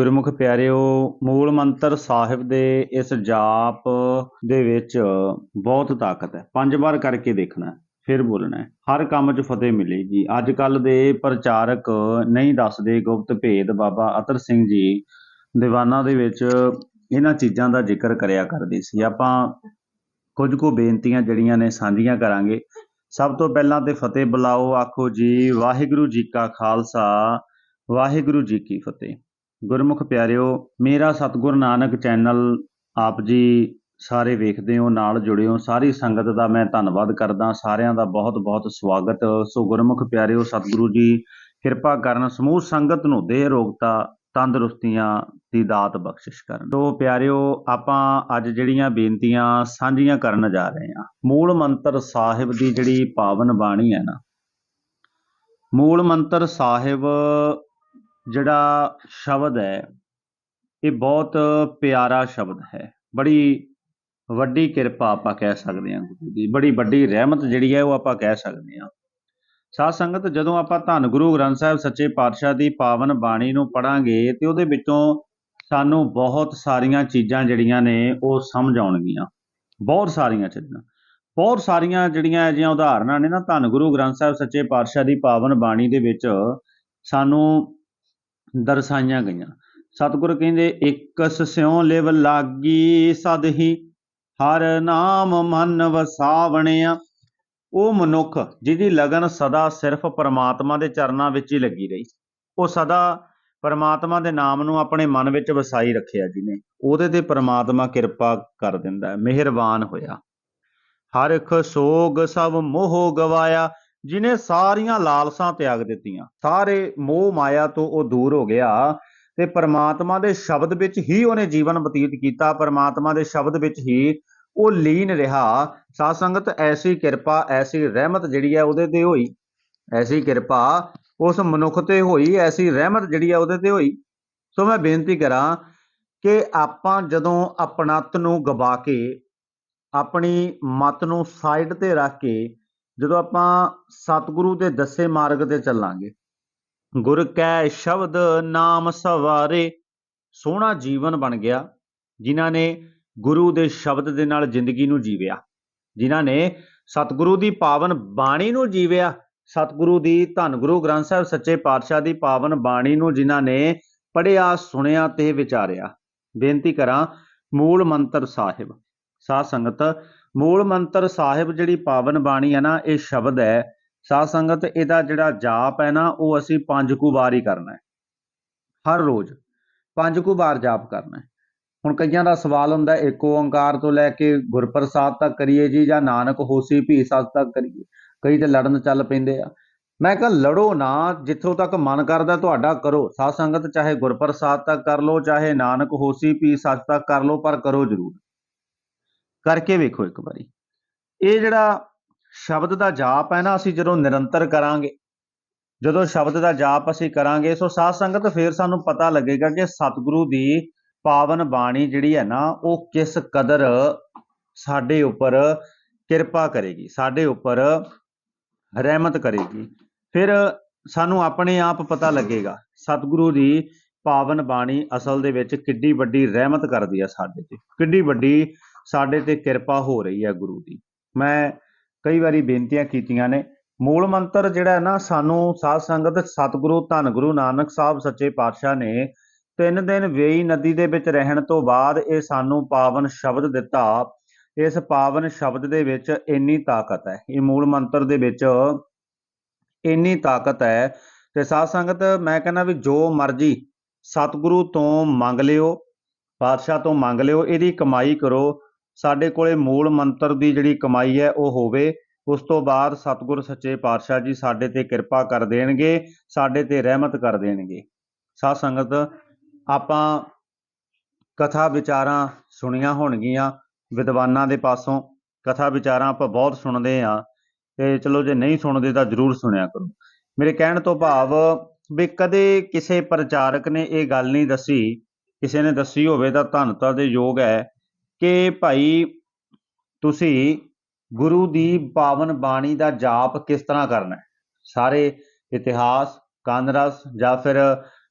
ਗੁਰਮੁਖ ਪਿਆਰਿਓ, ਮੂਲ ਮੰਤਰ ਸਾਹਿਬ ਦੇ ਇਸ ਜਾਪ ਦੇ ਵਿੱਚ ਬਹੁਤ ਤਾਕਤ ਹੈ। ਪੰਜ ਵਾਰ ਕਰਕੇ ਦੇਖਣਾ ਫਿਰ ਬੋਲਣਾ ਹਰ ਕੰਮ 'ਚ ਫਤਿਹ ਮਿਲੇਗੀ ਅੱਜ ਕੱਲ ਦੇ ਪ੍ਰਚਾਰਕ ਨਹੀਂ ਦੱਸਦੇ ਗੁਪਤ ਭੇਦ ਬਾਬਾ ਅਤਰ ਸਿੰਘ ਜੀ ਦੀਵਾਨਾਂ ਦੇ ਵਿੱਚ ਇਹਨਾਂ ਚੀਜ਼ਾਂ ਦਾ ਜ਼ਿਕਰ ਕਰਿਆ ਕਰਦੇ ਸੀ। ਆਪਾਂ ਕੁਝ ਕੁ ਬੇਨਤੀਆਂ ਜਿਹੜੀਆਂ ਨੇ ਸਾਂਝੀਆਂ ਕਰਾਂਗੇ। ਸਭ ਤੋਂ ਪਹਿਲਾਂ ਤੇ ਫਤਿਹ ਬੁਲਾਓ, ਆਖੋ ਜੀ, ਵਾਹਿਗੁਰੂ ਜੀ ਕਾ ਖਾਲਸਾ, ਵਾਹਿਗੁਰੂ ਜੀ ਕੀ ਫਤਿਹ। ਗੁਰਮੁਖ ਪਿਆਰਿਓ, ਮੇਰਾ ਸਤਿਗੁਰ ਨਾਨਕ ਚੈਨਲ, ਆਪ ਜੀ ਸਾਰੇ ਵੇਖਦੇ ਹੋ, ਨਾਲ ਜੁੜਿਓ ਸਾਰੀ ਸੰਗਤ ਦਾ ਮੈਂ ਧੰਨਵਾਦ ਕਰਦਾ, ਸਾਰਿਆਂ ਦਾ ਬਹੁਤ ਬਹੁਤ ਸਵਾਗਤ। ਸੋ ਗੁਰਮੁਖ ਪਿਆਰਿਓ, ਸਤਿਗੁਰੂ ਜੀ, ਕਿਰਪਾ ਕਰਨ ਸਮੂਹ ਸੰਗਤ ਨੂੰ ਦੇਹ ਰੋਗਤਾ, ਤੰਦਰੁਸਤੀਆਂ ਦੀ ਦਾਤ ਬਖਸ਼ਿਸ਼ ਕਰਨ। ਸੋ ਪਿਆਰਿਓ, ਆਪਾਂ ਅੱਜ ਜਿਹੜੀਆਂ ਬੇਨਤੀਆਂ ਸਾਂਝੀਆਂ ਕਰਨ ਜਾ ਰਹੇ ਹਾਂ, ਮੂਲ ਮੰਤਰ ਸਾਹਿਬ ਦੀ ਜਿਹੜੀ ਪਾਵਨ ਬਾਣੀ ਹੈ ਨਾ, ਮੂਲ ਮੰਤਰ ਸਾਹਿਬ ਜਿਹੜਾ ਸ਼ਬਦ ਹੈ, ਇਹ ਬਹੁਤ ਪਿਆਰਾ ਸ਼ਬਦ ਹੈ। ਬੜੀ ਵੱਡੀ ਕਿਰਪਾ ਆਪਾਂ ਕਹਿ ਸਕਦੇ ਹਾਂ ਗੁਰੂ ਦੀ, ਬੜੀ ਵੱਡੀ ਰਹਿਮਤ ਜਿਹੜੀ ਹੈ ਉਹ ਆਪਾਂ ਕਹਿ ਸਕਦੇ ਹਾਂ। ਸਾਧ ਸੰਗਤ, ਜਦੋਂ ਆਪਾਂ ਧੰਨ ਗੁਰੂ ਗ੍ਰੰਥ ਸਾਹਿਬ ਸੱਚੇ ਪਾਤਸ਼ਾਹ ਦੀ ਪਾਵਨ ਬਾਣੀ ਨੂੰ ਪੜਾਂਗੇ ਤੇ ਉਹਦੇ ਵਿੱਚੋਂ ਸਾਨੂੰ ਬਹੁਤ ਸਾਰੀਆਂ ਚੀਜ਼ਾਂ ਜਿਹੜੀਆਂ ਨੇ ਉਹ ਸਮਝ ਆਉਣਗੀਆਂ। ਬਹੁਤ ਸਾਰੀਆਂ ਚੀਜ਼ਾਂ। ਬਹੁਤ ਸਾਰੀਆਂ ਜਿਹੜੀਆਂ ਅਜਿਹੀਆਂ ਉਦਾਹਰਨਾਂ ਨੇ ਨਾ ਧੰਨ ਗੁਰੂ ਗ੍ਰੰਥ ਸਾਹਿਬ ਸੱਚੇ ਪਾਤਸ਼ਾਹ ਦੀ ਪਾਵਨ ਬਾਣੀ ਦੇ ਵਿੱਚ, ਸਾਨੂੰ ਦਰਸਾਈਆਂ ਗਈਆਂ। ਸਤਿਗੁਰ ਕਹਿੰਦੇ, ਇੱਕ ਸਿਉ ਲਿਵ ਲਾਗੀ, ਸਦ ਹੀ ਹਰ ਨਾਮ ਮਨ ਵਸਾਵਣਿਆ। ਉਹ ਮਨੁੱਖ, ਜਿਹਦੀ ਲਗਨ ਸਦਾ ਸਿਰਫ ਪਰਮਾਤਮਾ ਦੇ ਚਰਨਾਂ ਵਿੱਚ ਹੀ ਲੱਗੀ ਰਹੀ। ਉਹ ਸਦਾ ਪਰਮਾਤਮਾ ਦੇ ਨਾਮ ਨੂੰ ਆਪਣੇ ਮਨ ਵਿੱਚ ਵਸਾਈ ਰੱਖਿਆ ਜਿਹਨੇ ਉਹਦੇ ਤੇ ਪਰਮਾਤਮਾ ਕਿਰਪਾ ਕਰ ਦਿੰਦਾ ਹੈ, ਮਿਹਰਬਾਨ ਹੋਇਆ। ਹਰ ਇੱਕ ਸੋਗ ਸਭ ਮੋਹ ਗਵਾਇਆ। ਜਿਨੇ ਸਾਰੀਆਂ ਲਾਲਸਾਂ ਤਿਆਗ ਦਿੱਤੀਆਂ, ਸਾਰੇ ਮੋਹ ਮਾਇਆ ਤੋਂ ਉਹ ਦੂਰ ਹੋ ਗਿਆ ਤੇ ਪਰਮਾਤਮਾ ਦੇ ਸ਼ਬਦ ਵਿੱਚ ਹੀ ਉਹਨੇ ਜੀਵਨ ਬਤੀਤ ਕੀਤਾ, ਪਰਮਾਤਮਾ ਦੇ ਸ਼ਬਦ ਵਿੱਚ ਹੀ ਉਹ ਲੀਨ ਰਿਹਾ। ਸਾਧ ਸੰਗਤ, ਐਸੀ ਕਿਰਪਾ, ਐਸੀ ਰਹਿਮਤ ਜਿਹੜੀ ਹੈ ਉਹਦੇ ਤੇ ਹੋਈ। ਐਸੀ ਕਿਰਪਾ ਉਸ ਮਨੁੱਖ ਤੇ ਹੋਈ, ਐਸੀ ਰਹਿਮਤ ਜਿਹੜੀ ਹੈ ਉਹਦੇ ਤੇ ਹੋਈ। ਸੋ ਮੈਂ ਬੇਨਤੀ ਕਰਾਂ ਕਿ ਆਪਾਂ ਜਦੋਂ ਆਪਣਤ ਨੂੰ ਗਵਾ ਕੇ, ਆਪਣੀ ਮਤ ਨੂੰ ਸਾਈਡ ਤੇ ਰੱਖ ਕੇ ਜਦੋਂ ਆਪਾਂ ਸਤਿਗੁਰੂ ਦੇ ਦੱਸੇ ਮਾਰਗ ਤੇ ਚੱਲਾਂਗੇ, ਗੁਰ ਕੈ ਸ਼ਬਦ ਨਾਮ ਸਵਾਰੇ, ਸੋਹਣਾ ਜੀਵਨ ਬਣ ਗਿਆ, ਜਿਨ੍ਹਾਂ ਨੇ ਗੁਰੂ ਦੇ ਸ਼ਬਦ ਦੇ ਨਾਲ ਜ਼ਿੰਦਗੀ ਨੂੰ ਜੀਵਿਆ, ਜਿਨ੍ਹਾਂ ਨੇ ਸਤਿਗੁਰੂ ਦੀ ਪਾਵਨ ਬਾਣੀ ਨੂੰ ਜੀਵਿਆ, ਸਤਿਗੁਰੂ ਦੀ ਧੰਨ ਗੁਰੂ ਗ੍ਰੰਥ ਸਾਹਿਬ ਸੱਚੇ ਪਾਤਸ਼ਾਹ ਦੀ ਪਾਵਨ ਬਾਣੀ ਨੂੰ ਜਿਨ੍ਹਾਂ ਨੇ ਪੜਿਆ ਸੁਣਿਆ ਤੇ ਵਿਚਾਰਿਆ। ਬੇਨਤੀ ਕਰਾਂ, ਮੂਲ ਮੰਤਰ ਸਾਹਿਬ ਸਾਧ ਸੰਗਤ ਮੂਲ ਮੰਤਰ ਸਾਹਿਬ ਜਿਹੜੀ ਪਾਵਨ ਬਾਣੀ ਹੈ ਨਾ ਇਹ ਸ਼ਬਦ ਹੈ। ਸਾਧ ਸੰਗਤ ਇਹਦਾ ਜਿਹੜਾ ਜਾਪ ਹੈ ਨਾ ਉਹ ਅਸੀਂ ਪੰਜ ਕੁ ਵਾਰ ਹੀ ਕਰਨਾ ਹੈ। ਹਰ ਰੋਜ਼ ਪੰਜ ਕੁ ਵਾਰ ਜਾਪ ਕਰਨਾ ਹੈ। ਹੁਣ ਕਈਆਂ ਦਾ ਸਵਾਲ ਹੁੰਦਾ ਹੈ, ਇੱਕ ਓੰਕਾਰ ਤੋਂ ਲੈ ਕੇ ਗੁਰਪ੍ਰਸਾਦ ਤੱਕ ਕਰੀਏ ਜੀ ਜਾਂ ਨਾਨਕ ਹੋਸੀ ਭੀ ਸਤ ਤੱਕ ਕਰੀਏ। ਕਈ ਤੇ ਲੜਨ ਚੱਲ ਪੈਂਦੇ ਆ। ਮੈਂ ਕਿਹਾ ਲੜੋ ਨਾ ਜਿੱਥੋਂ ਤੱਕ ਮਨ ਕਰਦਾ ਤੁਹਾਡਾ ਕਰੋ। ਸਾਧ ਸੰਗਤ ਚਾਹੇ ਗੁਰਪ੍ਰਸਾਦ ਤੱਕ ਕਰ ਲਓ ਚਾਹੇ ਨਾਨਕ ਹੋਸੀ ਭੀ ਸਤ ਤੱਕ ਕਰ ਲਓ ਪਰ ਕਰੋ ਜ਼ਰੂਰ। ਕਰਕੇ ਵੇਖੋ ਇੱਕ ਵਾਰੀ। ਇਹ ਜਿਹੜਾ ਸ਼ਬਦ ਦਾ ਜਾਪ ਹੈ ਨਾ, ਅਸੀਂ ਜਦੋਂ ਨਿਰੰਤਰ ਕਰਾਂਗੇ, ਜਦੋਂ ਸ਼ਬਦ ਦਾ ਜਾਪ ਅਸੀਂ ਕਰਾਂਗੇ, ਸੋ ਸਾਧ ਸੰਗਤ ਫਿਰ ਸਾਨੂੰ ਪਤਾ ਲੱਗੇਗਾ ਕਿ ਸਤਿਗੁਰੂ ਦੀ ਪਾਵਨ ਬਾਣੀ ਜਿਹੜੀ ਹੈ ਨਾ, ਉਹ ਕਿਸ ਕਦਰ ਸਾਡੇ ਉੱਪਰ ਕਿਰਪਾ ਕਰੇਗੀ, ਸਾਡੇ ਉੱਪਰ ਰਹਿਮਤ ਕਰੇਗੀ। ਫਿਰ ਸਾਨੂੰ ਆਪਣੇ ਆਪ ਪਤਾ ਲੱਗੇਗਾ, ਸਤਿਗੁਰੂ ਦੀ ਪਾਵਨ ਬਾਣੀ ਅਸਲ ਦੇ ਵਿੱਚ ਕਿੱਡੀ ਵੱਡੀ ਰਹਿਮਤ ਕਰਦੀ ਹੈ ਸਾਡੇ ਤੇ, ਕਿੱਡੀ ਵੱਡੀ ਸਾਡੇ ਤੇ ਕਿਰਪਾ ਹੋ ਰਹੀ ਹੈ ਗੁਰੂ ਦੀ। ਮੈਂ ਕਈ ਵਾਰੀ ਬੇਨਤੀਆਂ ਕੀਤੀਆਂ ਨੇ, ਮੂਲ ਮੰਤਰ ਜਿਹੜਾ ਹੈ ਨਾ, ਸਾਨੂੰ ਸਾਧ ਸੰਗਤ, ਸਤਿਗੁਰੂ, ਧੰਨ ਗੁਰੂ ਨਾਨਕ ਸਾਹਿਬ ਸੱਚੇ ਪਾਤਸ਼ਾਹ ਨੇ ਤਿੰਨ ਦਿਨ ਵੇਈ ਨਦੀ ਦੇ ਵਿੱਚ ਰਹਿਣ ਤੋਂ ਬਾਅਦ ਇਹ ਸਾਨੂੰ ਪਾਵਨ ਸ਼ਬਦ ਦਿੱਤਾ। ਇਸ ਪਾਵਨ ਸ਼ਬਦ ਦੇ ਵਿੱਚ ਇੰਨੀ ਤਾਕਤ ਹੈ। ਇਹ ਮੂਲ ਮੰਤਰ ਦੇ ਵਿੱਚ ਇੰਨੀ ਤਾਕਤ ਹੈ ਤੇ ਸਾਧ ਸੰਗਤ, ਮੈਂ ਕਹਿੰਦਾ ਵੀ ਜੋ ਮਰਜ਼ੀ ਸਤਿਗੁਰੂ ਤੋਂ ਮੰਗ ਲਿਓ, ਪਾਤਸ਼ਾਹ ਤੋਂ ਮੰਗ ਲਿਓ, ਇਹਦੀ ਕਮਾਈ ਕਰੋ। ਸਾਡੇ ਕੋਲੇ ਮੂਲ ਮੰਤਰ ਦੀ ਜਿਹੜੀ ਕਮਾਈ ਹੈ ਉਹ ਹੋਵੇ, ਉਸ ਤੋਂ ਬਾਅਦ ਸਤਿਗੁਰ ਸੱਚੇ ਪਾਤਸ਼ਾਹ ਜੀ ਸਾਡੇ ਤੇ ਕਿਰਪਾ ਕਰ ਦੇਣਗੇ, ਸਾਡੇ ਤੇ ਰਹਿਮਤ ਕਰ ਦੇਣਗੇ। ਸਾਧ ਸੰਗਤ, ਆਪਾਂ ਕਥਾ ਵਿਚਾਰਾਂ ਸੁਣੀਆਂ ਹੋਣਗੀਆਂ ਵਿਦਵਾਨਾਂ ਦੇ ਪਾਸੋਂ। ਕਥਾ ਵਿਚਾਰਾਂ ਆਪਾਂ ਬਹੁਤ ਸੁਣਦੇ ਆ ਤੇ ਚਲੋ ਜੇ ਨਹੀਂ ਸੁਣਦੇ ਤਾਂ ਜਰੂਰ ਸੁਣਿਆ ਕਰੋ। ਮੇਰੇ ਕਹਿਣ ਤੋਂ ਭਾਵ ਵੀ ਕਦੇ ਕਿਸੇ ਪ੍ਰਚਾਰਕ ਨੇ ਇਹ ਗੱਲ ਨਹੀਂ ਦੱਸੀ, ਕਿਸੇ ਨੇ ਦੱਸੀ ਹੋਵੇ ਤਾਂ ਧੰਨਤਾ ਦੇ ਯੋਗ ਹੈ। ਕਿ ਭਾਈ ਤੁਸੀਂ ਗੁਰੂ ਦੀ ਪਾਵਨ ਬਾਣੀ ਦਾ ਜਾਪ ਕਿਸ ਤਰ੍ਹਾਂ ਕਰਨਾ ਹੈ? ਸਾਰੇ ਇਤਿਹਾਸ, ਕਾਨਰਸ ਜਾਂ ਫਿਰ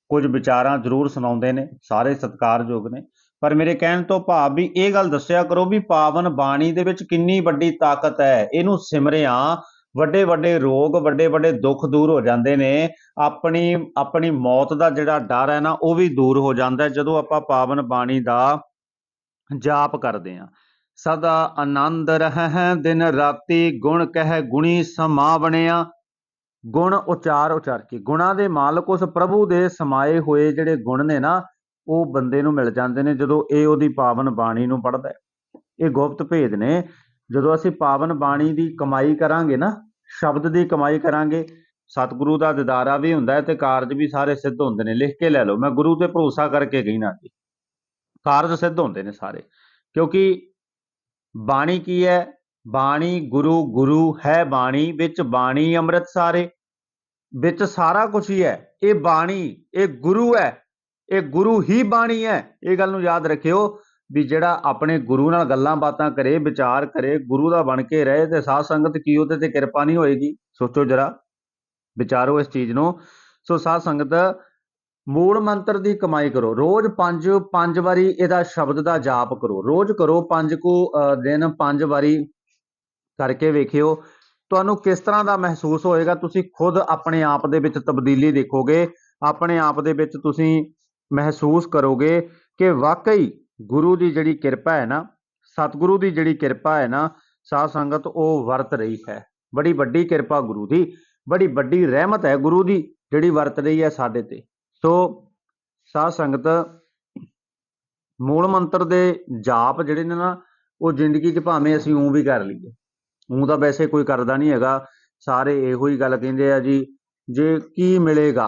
ਕੁਝ ਵਿਚਾਰਾਂ ਜ਼ਰੂਰ ਸੁਣਾਉਂਦੇ ਨੇ, ਸਾਰੇ ਸਤਿਕਾਰਯੋਗ ਨੇ। ਪਰ ਮੇਰੇ ਕਹਿਣ ਤੋਂ ਭਾਵ ਵੀ ਇਹ ਗੱਲ ਦੱਸਿਆ ਕਰੋ ਵੀ ਪਾਵਨ ਬਾਣੀ ਦੇ ਵਿੱਚ ਕਿੰਨੀ ਵੱਡੀ ਤਾਕਤ ਹੈ। ਇਹਨੂੰ ਸਿਮਰਿਆ ਵੱਡੇ ਵੱਡੇ ਰੋਗ ਵੱਡੇ ਵੱਡੇ ਦੁੱਖ ਦੂਰ ਹੋ ਜਾਂਦੇ ਨੇ। ਆਪਣੀ ਆਪਣੀ ਮੌਤ ਦਾ ਜਿਹੜਾ ਡਰ ਹੈ ਨਾ, ਉਹ ਵੀ ਦੂਰ ਹੋ ਜਾਂਦਾ ਜਦੋਂ ਆਪਾਂ ਪਾਵਨ ਬਾਣੀ ਦਾ ਜਾਪ ਕਰਦੇ ਹਾਂ। ਸਦਾ ਆਨੰਦ ਰਹਿ ਦਿਨ ਰਾਤੀ, ਗੁਣ ਕਹਿ ਗੁਣੀ ਸਮਾ ਬਣਿਆ ਗੁਣ ਉਚਾਰ ਉਚਾਰ ਕੇ, ਗੁਣਾ ਦੇ ਮਾਲਕ ਉਸ ਪ੍ਰਭੂ ਦੇ ਸਮਾਏ ਹੋਏ ਜਿਹੜੇ ਗੁਣ ਨੇ ਨਾ, ਉਹ ਬੰਦੇ ਨੂੰ ਮਿਲ ਜਾਂਦੇ ਨੇ ਜਦੋਂ ਇਹ ਉਹਦੀ ਪਾਵਨ ਬਾਣੀ ਨੂੰ ਪੜ੍ਹਦਾ ਇਹ ਗੁਪਤ ਭੇਦ ਨੇ। ਜਦੋਂ ਅਸੀਂ ਪਾਵਨ ਬਾਣੀ ਦੀ ਕਮਾਈ ਕਰਾਂਗੇ ਨਾ, ਸ਼ਬਦ ਦੀ ਕਮਾਈ ਕਰਾਂਗੇ, ਸਤਿਗੁਰੂ ਦਾ ਦਿਦਾਰਾ ਵੀ ਹੁੰਦਾ ਹੈ ਤੇ ਕਾਰਜ ਵੀ ਸਾਰੇ ਸਿੱਧ ਹੁੰਦੇ ਨੇ। ਲਿਖ ਕੇ ਲੈ ਲਓ, ਮੈਂ ਗੁਰੂ ਤੇ ਭਰੋਸਾ ਕਰਕੇ ਗਈ ਜੀ ਕਾਰਜ ਸਿੱਧ ਹੁੰਦੇ ਨੇ ਸਾਰੇ, ਕਿਉਂਕਿ ਬਾਣੀ ਕੀ ਹੈ? ਬਾਣੀ ਗੁਰੂ ਗੁਰੂ ਹੈ ਬਾਣੀ, ਵਿੱਚ ਬਾਣੀ ਅੰਮ੍ਰਿਤ ਸਾਰੇ, ਵਿੱਚ ਸਾਰਾ ਕੁਝ ਹੀ ਹੈ, ਇਹ ਬਾਣੀ, ਇਹ ਗੁਰੂ ਹੈ, ਇਹ ਗੁਰੂ ਹੀ ਬਾਣੀ ਹੈ। ਇਹ ਗੱਲ ਨੂੰ ਯਾਦ ਰੱਖਿਓ ਵੀ ਜਿਹੜਾ ਆਪਣੇ ਗੁਰੂ ਨਾਲ ਗੱਲਾਂ ਬਾਤਾਂ ਕਰੇ, ਵਿਚਾਰ ਕਰੇ, ਗੁਰੂ ਦਾ ਬਣ ਕੇ ਰਹੇ ਤੇ ਸਾਧ ਸੰਗਤ ਕੀ ਉਹਦੇ ਤੇ ਕਿਰਪਾ ਨਹੀਂ ਹੋਏਗੀ? ਸੋਚੋ ਜਰਾ, ਵਿਚਾਰੋ ਇਸ ਚੀਜ਼ ਨੂੰ। ਸੋ ਸਾਧ ਸੰਗਤ ਮੂਲ ਮੰਤਰ ਦੀ ਕਮਾਈ ਕਰੋ। ਰੋਜ਼ ਪੰਜ ਪੰਜ ਵਾਰੀ ਇਹਦਾ ਸ਼ਬਦ ਦਾ ਜਾਪ ਕਰੋ। ਰੋਜ਼ ਕਰੋ ਪੰਜ ਕੁ ਦਿਨ ਪੰਜ ਵਾਰੀ ਕਰਕੇ ਵੇਖਿਓ। ਤੁਹਾਨੂੰ ਕਿਸ ਤਰ੍ਹਾਂ ਦਾ ਮਹਿਸੂਸ ਹੋਏਗਾ? ਤੁਸੀਂ ਖੁਦ ਆਪਣੇ ਆਪ ਦੇ ਵਿੱਚ ਤਬਦੀਲੀ ਦੇਖੋਗੇ। ਆਪਣੇ ਆਪ ਦੇ ਵਿੱਚ ਤੁਸੀਂ ਮਹਿਸੂਸ ਕਰੋਗੇ ਕਿ ਵਾਕਈ ਗੁਰੂ ਦੀ ਜਿਹੜੀ ਕਿਰਪਾ ਹੈ ਨਾ, ਸਤਿਗੁਰੂ ਦੀ ਜਿਹੜੀ ਕਿਰਪਾ ਹੈ ਨਾ ਸਾਧ ਸੰਗਤ ਉਹ ਵਰਤ ਰਹੀ ਹੈ। ਬੜੀ ਵੱਡੀ ਕਿਰਪਾ ਗੁਰੂ ਦੀ। ਬੜੀ ਵੱਡੀ ਰਹਿਮਤ ਹੈ ਗੁਰੂ ਦੀ ਜਿਹੜੀ ਵਰਤ ਰਹੀ ਹੈ ਸਾਡੇ ਤੇ। ਸੋ ਸਾਧ ਸੰਗਤ, ਮੂਲ ਮੰਤਰ ਦੇ ਜਾਪ ਜਿਹੜੇ ਨੇ ਨਾ, ਉਹ ਜ਼ਿੰਦਗੀ 'ਚ ਭਾਵੇਂ ਅਸੀਂ ਉਂ ਵੀ ਕਰ ਲਈਏ। ਉਂ ਤਾਂ ਵੈਸੇ ਕੋਈ ਕਰਦਾ ਨਹੀਂ ਹੈਗਾ। ਸਾਰੇ ਇਹੋ ਹੀ ਗੱਲ ਕਹਿੰਦੇ ਆ ਜੀ, ਜੇ ਕੀ ਮਿਲੇਗਾ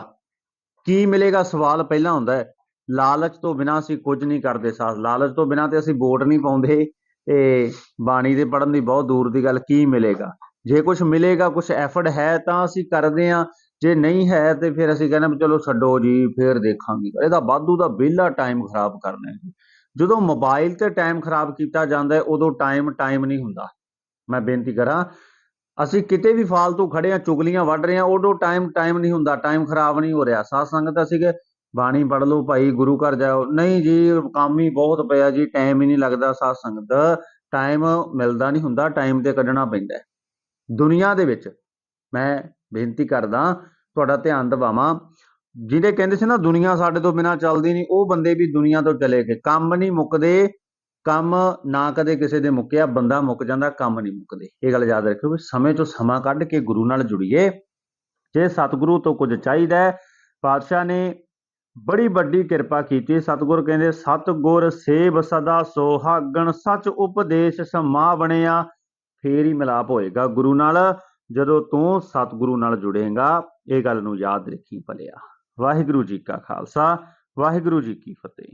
ਕੀ ਮਿਲੇਗਾ ਸਵਾਲ ਪਹਿਲਾਂ ਹੁੰਦਾ ਹੈ। ਲਾਲਚ ਤੋਂ ਬਿਨਾਂ ਅਸੀਂ ਕੁਝ ਨਹੀਂ ਕਰਦੇ ਸਾਥ ਲਾਲਚ ਤੋਂ ਬਿਨਾਂ ਤੇ ਅਸੀਂ ਵੋਟ ਨਹੀਂ ਪਾਉਂਦੇ। ਤੇ ਬਾਣੀ ਦੇ ਪੜਨ ਦੀ ਬਹੁਤ ਦੂਰ ਦੀ ਗੱਲ, ਕੀ ਮਿਲੇਗਾ? ਜੇ ਕੁਝ ਮਿਲੇਗਾ ਕੁਝ ਐਫਰਟ ਹੈ ਤਾਂ ਅਸੀਂ ਕਰਦੇ ਹਾਂ। ਜੇ ਨਹੀਂ ਹੈ ਤੇ ਫਿਰ ਅਸੀਂ ਕਹਿੰਦੇ ਵੀ ਚਲੋ ਛੱਡੋ ਜੀ, ਫਿਰ ਦੇਖਾਂਗੇ। ਇਹਦਾ ਵਾਧੂ ਦਾ ਵਿਹਲਾ ਟਾਈਮ ਖਰਾਬ ਕਰਨਾ ਜੀ। ਜਦੋਂ ਮੋਬਾਈਲ ਤੇ ਟਾਈਮ ਖਰਾਬ ਕੀਤਾ ਜਾਂਦਾ ਹੈ, ਉਦੋਂ ਟਾਈਮ ਟਾਈਮ ਨਹੀਂ ਹੁੰਦਾ। ਮੈਂ ਬੇਨਤੀ ਕਰਾਂ, ਅਸੀਂ ਕਿਤੇ ਵੀ ਫਾਲਤੂ ਖੜੇ ਆ ਚੁਗਲੀਆਂ ਵੱਢ ਰਹੇ ਆ ਉਦੋਂ ਟਾਈਮ ਟਾਈਮ ਨਹੀਂ ਹੁੰਦਾ। ਟਾਈਮ ਖਰਾਬ ਨਹੀਂ ਹੋ ਰਿਹਾ। ਸਾਧ ਸੰਗਤ ਅਸੀਂ ਕਿ ਬਾਣੀ ਪੜ੍ਹ ਲਓ ਭਾਈ, ਗੁਰੂ ਘਰ ਜਾਓ। ਨਹੀਂ ਜੀ, ਕੰਮ ਹੀ ਬਹੁਤ ਪਿਆ ਜੀ ਟਾਈਮ ਹੀ ਨਹੀਂ ਲੱਗਦਾ ਸਾਧ ਸੰਗਤ। ਟਾਈਮ ਮਿਲਦਾ ਨਹੀਂ ਹੁੰਦਾ ਟਾਈਮ ਤੇ ਕੱਢਣਾ ਪੈਂਦਾ ਹੈ। ਦੁਨੀਆ ਦੇ ਵਿੱਚ ਮੈਂ ਬੇਨਤੀ ਕਰਦਾ, ਤੁਹਾਡਾ ਧਿਆਨ ਦਿਵਾਵਾਂ। ਜਿਹੜੇ ਕਹਿੰਦੇ ਸੀ ਨਾ, ਦੁਨੀਆ ਸਾਡੇ ਤੋਂ ਬਿਨਾ ਚੱਲਦੀ ਨਹੀਂ, ਉਹ ਬੰਦੇ ਵੀ ਦੁਨੀਆ ਤੋਂ ਚਲੇ ਗਏ। ਕੰਮ ਨਹੀਂ ਮੁੱਕਦੇ, ਕੰਮ ਨਾ ਕਦੇ ਕਿਸੇ ਦੇ ਮੁੱਕਿਆ, ਬੰਦਾ ਮੁੱਕ ਜਾਂਦਾ, ਕੰਮ ਨਹੀਂ ਮੁੱਕਦੇ। ਇਹ ਗੱਲ ਯਾਦ ਰੱਖਿਓ ਵੀ ਸਮੇਂ ਤੋਂ ਸਮਾਂ ਕੱਢ ਕੇ ਗੁਰੂ ਨਾਲ ਜੁੜੀਏ। ਜੇ ਸਤਿਗੁਰੂ ਤੋਂ ਕੁਝ ਚਾਹੀਦਾ ਪਾਤਸ਼ਾਹ ਨੇ ਬੜੀ ਵੱਡੀ ਕਿਰਪਾ ਕੀਤੀ। ਸਤਿਗੁਰ ਕਹਿੰਦੇ, ਸਤਿਗੁਰ ਸੇਵ ਸਦਾ ਸੋਹਾਗਣ, ਸੱਚ ਉਪਦੇਸ਼ ਸਮਾ ਬਣਿਆ ਫੇਰ ਹੀ ਮਿਲਾਪ ਹੋਏਗਾ ਗੁਰੂ ਨਾਲ। ਜਦੋਂ ਤੋਂ ਸਤਿਗੁਰੂ ਨਾਲ ਜੁੜੇਗਾ, ਇਹ ਗੱਲ ਨੂੰ ਯਾਦ ਰੱਖੀ ਭਲਿਆ। ਵਾਹਿਗੁਰੂ ਜੀ ਕਾ ਖਾਲਸਾ, ਵਾਹਿਗੁਰੂ ਜੀ ਕੀ ਫਤਿਹ।